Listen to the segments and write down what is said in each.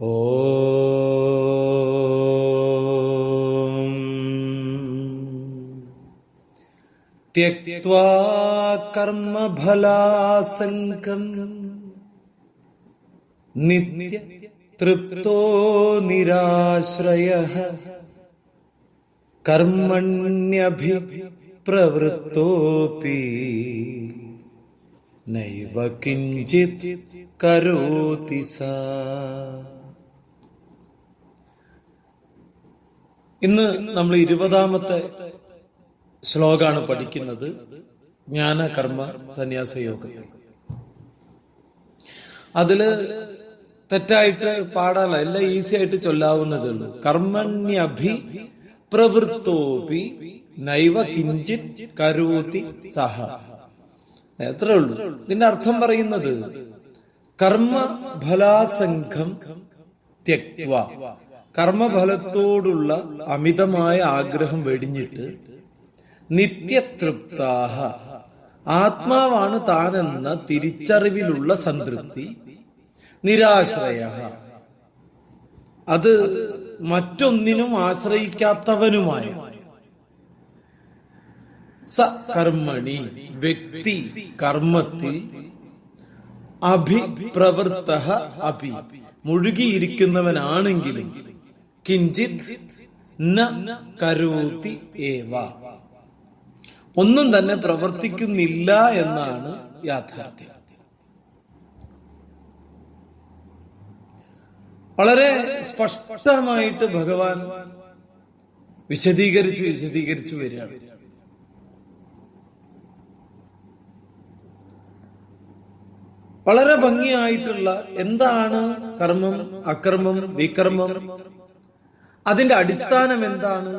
ഓ त्यक्त्वा कर्मफलासङ्गम् नित्य तृप्तो निराश्रयः कर्मण्यभिप्रवृत्तोऽपि नैव किञ्चित् करोति सा ഇന്ന് നമ്മൾ ഇരുപതാമത്തെ ശ്ലോകാണ് പഠിക്കുന്നത് ജ്ഞാന കർമ്മ സന്യാസ യോഗത്തിൽ അതിൽ തെറ്റായിട്ട് പാടാനല്ല എല്ലാം ഈസി ആയിട്ട് ചൊല്ലാവുന്നതേ ഉള്ളൂ. കർമ്മണ്യഭി പ്രവൃത്തോപി നൈവ കിഞ്ചിത് കരോതി സഹ. എത്രേ ഉള്ളൂ. ഇതിന്റെ അർത്ഥം പറയുന്നത് കർമ്മ ഫലാസംഘം കർമ്മഫലത്തോടുള്ള അമിതമായ ആഗ്രഹം വെടിഞ്ഞിട്ട് നിത്യതൃപ്താഹ. ആത്മാവാണ് താനെന്ന തിരിച്ചറിവിലുള്ള സംതൃപ്തി. നിരാശ്രയ അത് മറ്റൊന്നിനും ആശ്രയിക്കാത്തവനുമായ. സ കർമ്മണി വ്യക്തി കർമ്മത്തിൽ അഭിപ്രവൃത്ത അഭി. മുഴുകിയിരിക്കുന്നവനാണെങ്കിലും കിഞ്ചിത് ന കരോതി ഏവ. ഒന്നും തന്നെ പ്രവർത്തിക്കുന്നില്ല എന്നാണ് യാഥാർത്ഥ്യം. വളരെ സ്പഷ്ടമായിട്ട് ഭഗവാൻ വിശദീകരിച്ച് വിശദീകരിച്ചു വരികയാണ്. വളരെ ഭംഗിയായിട്ടുള്ള എന്താണ് കർമ്മം അക്രമം വികർമ്മം അതിന്റെ അടിസ്ഥാനം എന്താണ്?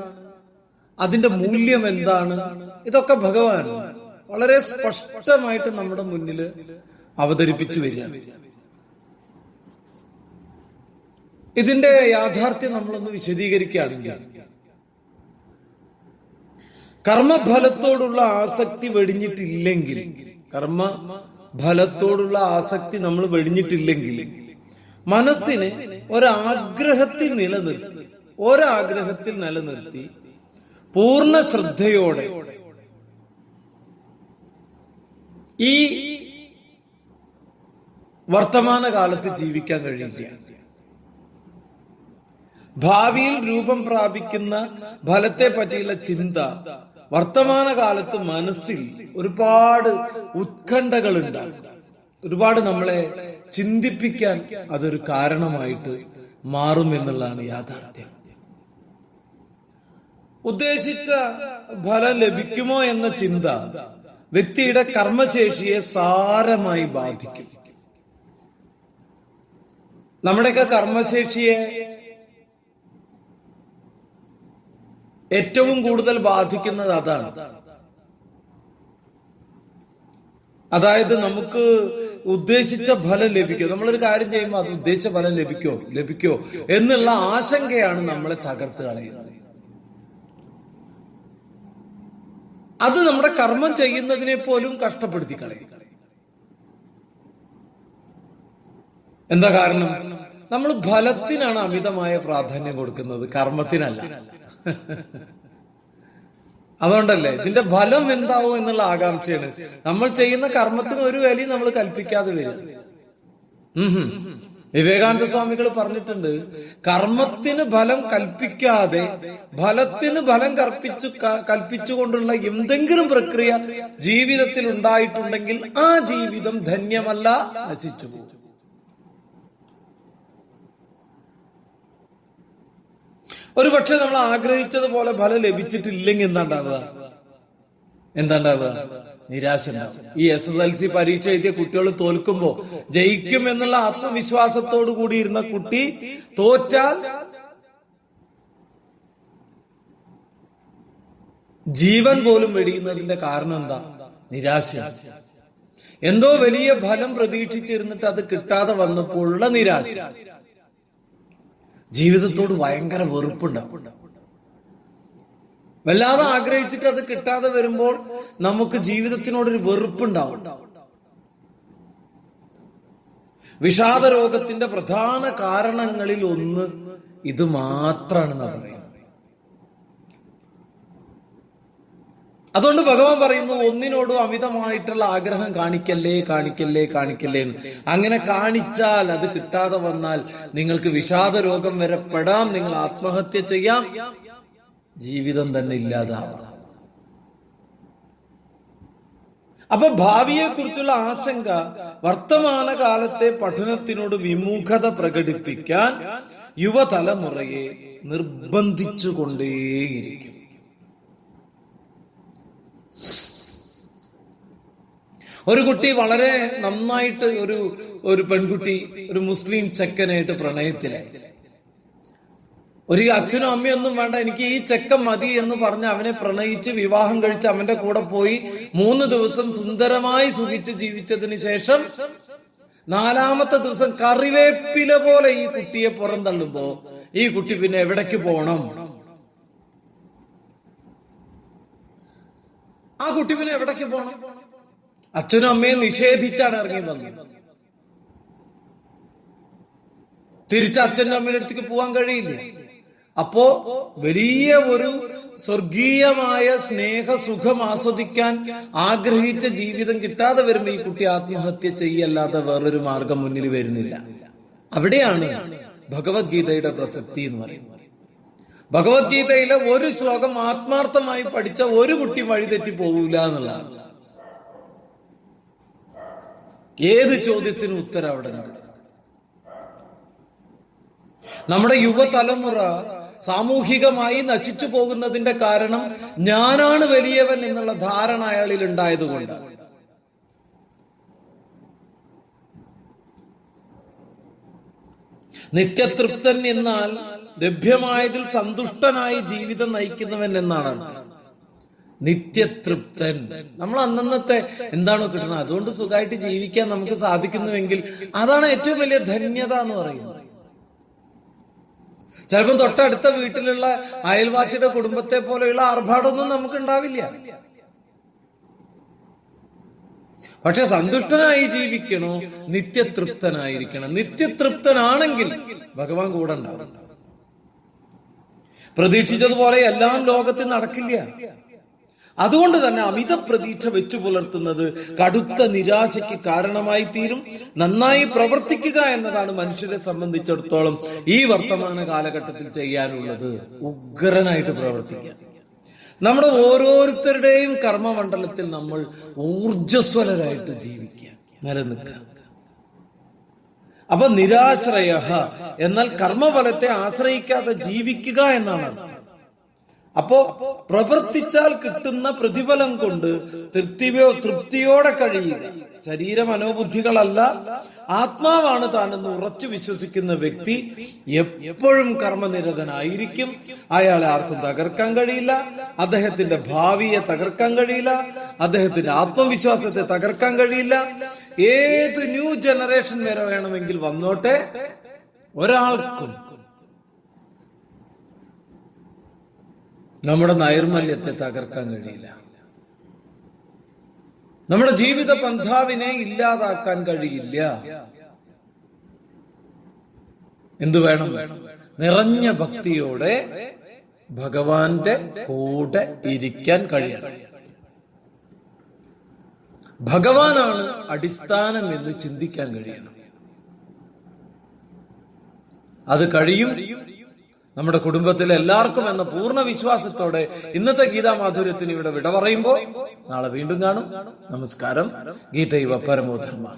അതിന്റെ മൂല്യം എന്താണ്? ഇതൊക്കെ ഭഗവാൻ വളരെ സ്പഷ്ടമായിട്ട് നമ്മുടെ മുന്നിൽ അവതരിപ്പിച്ചു വരിക. ഇതിന്റെ യാഥാർത്ഥ്യം നമ്മളൊന്ന് വിശദീകരിക്കുകയാണെങ്കിൽ കർമ്മഫലത്തോടുള്ള ആസക്തി വെടിഞ്ഞിട്ടില്ലെങ്കിൽ കർമ്മ ഫലത്തോടുള്ള ആസക്തി നമ്മൾ വെടിഞ്ഞിട്ടില്ലെങ്കിൽ മനസ്സിനെ ഒരാഗ്രഹത്തിൽ നിലനിർത്തി ഒരാഗ്രഹത്തിൽ നിലനിർത്തി പൂർണ ശ്രദ്ധയോടെ ഈ വർത്തമാന കാലത്ത് ജീവിക്കാൻ കഴിയില്ല ഭാവിയിൽ രൂപം പ്രാപിക്കുന്ന ഫലത്തെ പറ്റിയുള്ള ചിന്ത വർത്തമാന കാലത്ത് മനസ്സിൽ ഒരുപാട് ഉത്കണ്ഠകൾ ഉണ്ടാകും ഒരുപാട് നമ്മളെ ചിന്തിപ്പിക്കാൻ അതൊരു കാരണമായിട്ട് മാറുമെന്നുള്ളതാണ് യാഥാർത്ഥ്യം. ഉദ്ദേശിച്ച ഫലം ലഭിക്കുമോ എന്ന ചിന്ത വ്യക്തിയുടെ കർമ്മശേഷിയെ സാരമായി ബാധിക്കും. നമ്മുടെയൊക്കെ കർമ്മശേഷിയെ ഏറ്റവും കൂടുതൽ ബാധിക്കുന്നത് അതാണ്. അതായത് നമുക്ക് ഉദ്ദേശിച്ച ഫലം ലഭിക്കോ നമ്മളൊരു കാര്യം ചെയ്യുമ്പോൾ അത് ഉദ്ദേശിച്ച ഫലം ലഭിക്കോ? ലഭിക്കോ എന്നുള്ള ആശങ്കയാണ് നമ്മളെ തകർത്ത് കളയുന്നത്. അത് നമ്മുടെ കർമ്മം ചെയ്യുന്നതിനെ പോലും കഷ്ടപ്പെടുത്തി കളയും. എന്താ കാരണം? നമ്മൾ ഫലത്തിനാണ് അമിതമായ പ്രാധാന്യം കൊടുക്കുന്നത് കർമ്മത്തിനല്ല. അതുകൊണ്ടല്ലേ ഇതിന്റെ ഫലം എന്താവും എന്നുള്ള ആകാംക്ഷയാണ്. നമ്മൾ ചെയ്യുന്ന കർമ്മത്തിന് ഒരു വിലയും നമ്മൾ കൽപ്പിക്കാതെ വരും വിവേകാനന്ദ സ്വാമികൾ പറഞ്ഞിട്ടുണ്ട് കർമ്മത്തിന് ഫലം കൽപ്പിക്കാതെ ഫലത്തിന് ഫലം കൽപ്പിച്ചു കൽപ്പിച്ചുകൊണ്ടുള്ള എന്തെങ്കിലും പ്രക്രിയ ജീവിതത്തിൽ ഉണ്ടായിട്ടുണ്ടെങ്കിൽ ആ ജീവിതം ധന്യമല്ല. നശിച്ചു ഒരുപക്ഷെ ഒരു പക്ഷെ നമ്മൾ ആഗ്രഹിച്ചതുപോലെ ഫലം ലഭിച്ചിട്ടില്ലെങ്കിൽ എന്താണ്ടാവുക എന്താണ്ടാവുക നിരാശ ഈ എസ് എസ് എൽ സി പരീക്ഷ എഴുതിയ കുട്ടികൾ തോൽക്കുമ്പോ ജയിക്കും എന്നുള്ള ആത്മവിശ്വാസത്തോടു കൂടി ഇരുന്ന കുട്ടി തോറ്റാൽ ജീവൻ പോലും വെടിയുന്നതിന്റെ കാരണം എന്താ? നിരാശ. എന്തോ വലിയ ഫലം പ്രതീക്ഷിച്ചിരുന്നിട്ട് അത് കിട്ടാതെ വന്നപ്പോഴുള്ള നിരാശ. ജീവിതത്തോട് ഭയങ്കര വെറുപ്പുണ്ടാവും. വല്ലാതെ ആഗ്രഹിച്ചിട്ട് അത് കിട്ടാതെ വരുമ്പോൾ നമുക്ക് ജീവിതത്തിനോടൊരു വെറുപ്പുണ്ടാവും. വിഷാദ രോഗത്തിന്റെ പ്രധാന കാരണങ്ങളിൽ ഒന്ന് ഇത് മാത്രാണെന്നാ പറയുന്നത്. അതുകൊണ്ട് ഭഗവാൻ പറയുന്നു ഒന്നിനോടും അമിതമായിട്ടുള്ള ആഗ്രഹം കാണിക്കല്ലേ കാണിക്കല്ലേ കാണിക്കല്ലേ എന്ന്. അങ്ങനെ കാണിച്ചാൽ അത് കിട്ടാതെ വന്നാൽ നിങ്ങൾക്ക് വിഷാദ രോഗം വരെ പെടാം നിങ്ങൾ ആത്മഹത്യ ചെയ്യാം. ജീവിതം തന്നെ ഇല്ലാതാവാം. അപ്പൊ ഭാവിയെക്കുറിച്ചുള്ള ആശങ്ക വർത്തമാനകാലത്തെ പഠനത്തിനോട് വിമുഖത പ്രകടിപ്പിക്കാൻ യുവതലമുറയെ നിർബന്ധിച്ചുകൊണ്ടേയിരിക്കും. ഒരു കുട്ടി വളരെ നന്നായിട്ട് ഒരു ഒരു പെൺകുട്ടി ഒരു മുസ്ലിം ചെക്കനായിട്ട് പ്രണയത്തിലായി. ഒരു അച്ഛനും അമ്മയൊന്നും വേണ്ട എനിക്ക് ഈ ചെക്കൻ മതി എന്ന് പറഞ്ഞ് അവനെ പ്രണയിച്ച് വിവാഹം കഴിച്ച് അവന്റെ കൂടെ പോയി മൂന്ന് ദിവസം സുന്ദരമായി സുഖിച്ച് ജീവിച്ചതിന് ശേഷം നാലാമത്തെ ദിവസം കറിവേപ്പില പോലെ ഈ കുട്ടിയെ പുറന്തള്ളുമ്പോ ഈ കുട്ടി പിന്നെ എവിടേക്ക് പോകണം ആ കുട്ടി പിന്നെ എവിടേക്ക് പോകണം അച്ഛനും അമ്മയും നിഷേധിച്ചാണ് ഇറങ്ങി വന്നത്. തിരിച്ച് അച്ഛനും അമ്മയുടെ അടുത്തേക്ക് പോകാൻ കഴിയില്ല? അപ്പോ വലിയ ഒരു സ്വർഗീയമായ സ്നേഹ സുഖം ആസ്വദിക്കാൻ ആഗ്രഹിച്ച ജീവിതം കിട്ടാതെ വരുമ്പോ ഈ കുട്ടി ആത്മഹത്യ ചെയ്യല്ലാതെ വേറൊരു മാർഗം മുന്നിൽ വരുന്നില്ല. അവിടെയാണ് ഭഗവത്ഗീതയുടെ പ്രസക്തി എന്ന് പറയുന്നത്. ഭഗവത്ഗീതയിലെ ഒരു ശ്ലോകം ആത്മാർത്ഥമായി പഠിച്ച ഒരു കുട്ടി വഴിതെറ്റി പോകൂല എന്നുള്ളതാണ്. ഏത് ചോദ്യത്തിനും ഉത്തരം അവിടെ നമ്മുടെ യുവതലമുറ സാമൂഹികമായി നശിച്ചു പോകുന്നതിന്റെ കാരണം ഞാനാണ് വലിയവൻ എന്നുള്ള ധാരണ അയാളിൽ ഉണ്ടായതുകൊണ്ട്. നിത്യതൃപ്തൻ എന്നാൽ ലഭ്യമായതിൽ സന്തുഷ്ടനായി ജീവിതം നയിക്കുന്നവൻ എന്നാണ് നിത്യതൃപ്തൻ. നമ്മൾ അന്നന്നത്തെ എന്താണോ കിട്ടുന്നത്? അതുകൊണ്ട് സുഖമായിട്ട് ജീവിക്കാൻ നമുക്ക് സാധിക്കുന്നുവെങ്കിൽ അതാണ് ഏറ്റവും വലിയ ധന്യത എന്ന് പറയുന്നത്. ചിലപ്പം തൊട്ടടുത്ത വീട്ടിലുള്ള അയൽവാസിയുടെ കുടുംബത്തെ പോലെയുള്ള ആർഭാടൊന്നും നമുക്ക് ഉണ്ടാവില്ല പക്ഷെ സന്തുഷ്ടനായി ജീവിക്കണോ? നിത്യതൃപ്തനായിരിക്കണം. നിത്യതൃപ്തനാണെങ്കിൽ ഭഗവാൻ കൂടെ ഉണ്ടാവും. പ്രതീക്ഷിച്ചതുപോലെ എല്ലാം ലോകത്തിൽ നടക്കില്ല. അതുകൊണ്ട് തന്നെ അമിത പ്രതീക്ഷ വെച്ചു പുലർത്തുന്നത് കടുത്ത നിരാശയ്ക്ക് കാരണമായി തീരും. നന്നായി പ്രവർത്തിക്കുക എന്നതാണ് മനുഷ്യരെ സംബന്ധിച്ചിടത്തോളം ഈ വർത്തമാന കാലഘട്ടത്തിൽ ചെയ്യാനുള്ളത്. ഉഗ്രനായിട്ട് പ്രവർത്തിക്കുക. നമ്മുടെ ഓരോരുത്തരുടെയും കർമ്മമണ്ഡലത്തിൽ നമ്മൾ ഊർജസ്വലരായിട്ട് ജീവിക്കുക. നിലനിൽക്കുക. അപ്പൊ നിരാശ്രയ എന്നാൽ കർമ്മഫലത്തെ ആശ്രയിക്കാതെ ജീവിക്കുക എന്നാണ് അർത്ഥം. അപ്പോ പ്രവർത്തിച്ചാൽ കിട്ടുന്ന പ്രതിഫലം കൊണ്ട് തൃപ്തിയോ തൃപ്തിയോടെ കഴിയുക. ശരീര മനോബുദ്ധികളല്ല. ആത്മാവാണ് താനെന്ന് ഉറച്ചു വിശ്വസിക്കുന്ന വ്യക്തി എപ്പോഴും കർമ്മനിരതനായിരിക്കും. അയാളെ ആർക്കും തകർക്കാൻ കഴിയില്ല. അദ്ദേഹത്തിന്റെ ഭാവിയെ തകർക്കാൻ കഴിയില്ല. അദ്ദേഹത്തിന്റെ ആത്മവിശ്വാസത്തെ തകർക്കാൻ കഴിയില്ല. ഏത് ന്യൂ ജനറേഷൻ വരെ വേണമെങ്കിൽ വന്നോട്ടെ. ഒരാൾക്കും നമ്മുടെ നൈർമല്യത്തെ തകർക്കാൻ കഴിയില്ല. നമ്മുടെ ജീവിത പന്ഥാവിനെ ഇല്ലാതാക്കാൻ കഴിയില്ല. എന്തു വേണം? നിറഞ്ഞ ഭക്തിയോടെ ഭഗവാന്റെ കൂടെ ഇരിക്കാൻ കഴിയണം. ഭഗവാനാണ് അടിസ്ഥാനം എന്ന് ചിന്തിക്കാൻ കഴിയണം. അത് കഴിയും നമ്മുടെ കുടുംബത്തിലെ എല്ലാവർക്കും എന്ന പൂർണ വിശ്വാസത്തോടെ ഇന്നത്തെ ഗീതാ മാധുര്യത്തിന് ഇവിടെ വിട പറയുമ്പോൾ നാളെ വീണ്ടും കാണും. നമസ്കാരം. ഗീതൈവ പരമോധർമ്മ.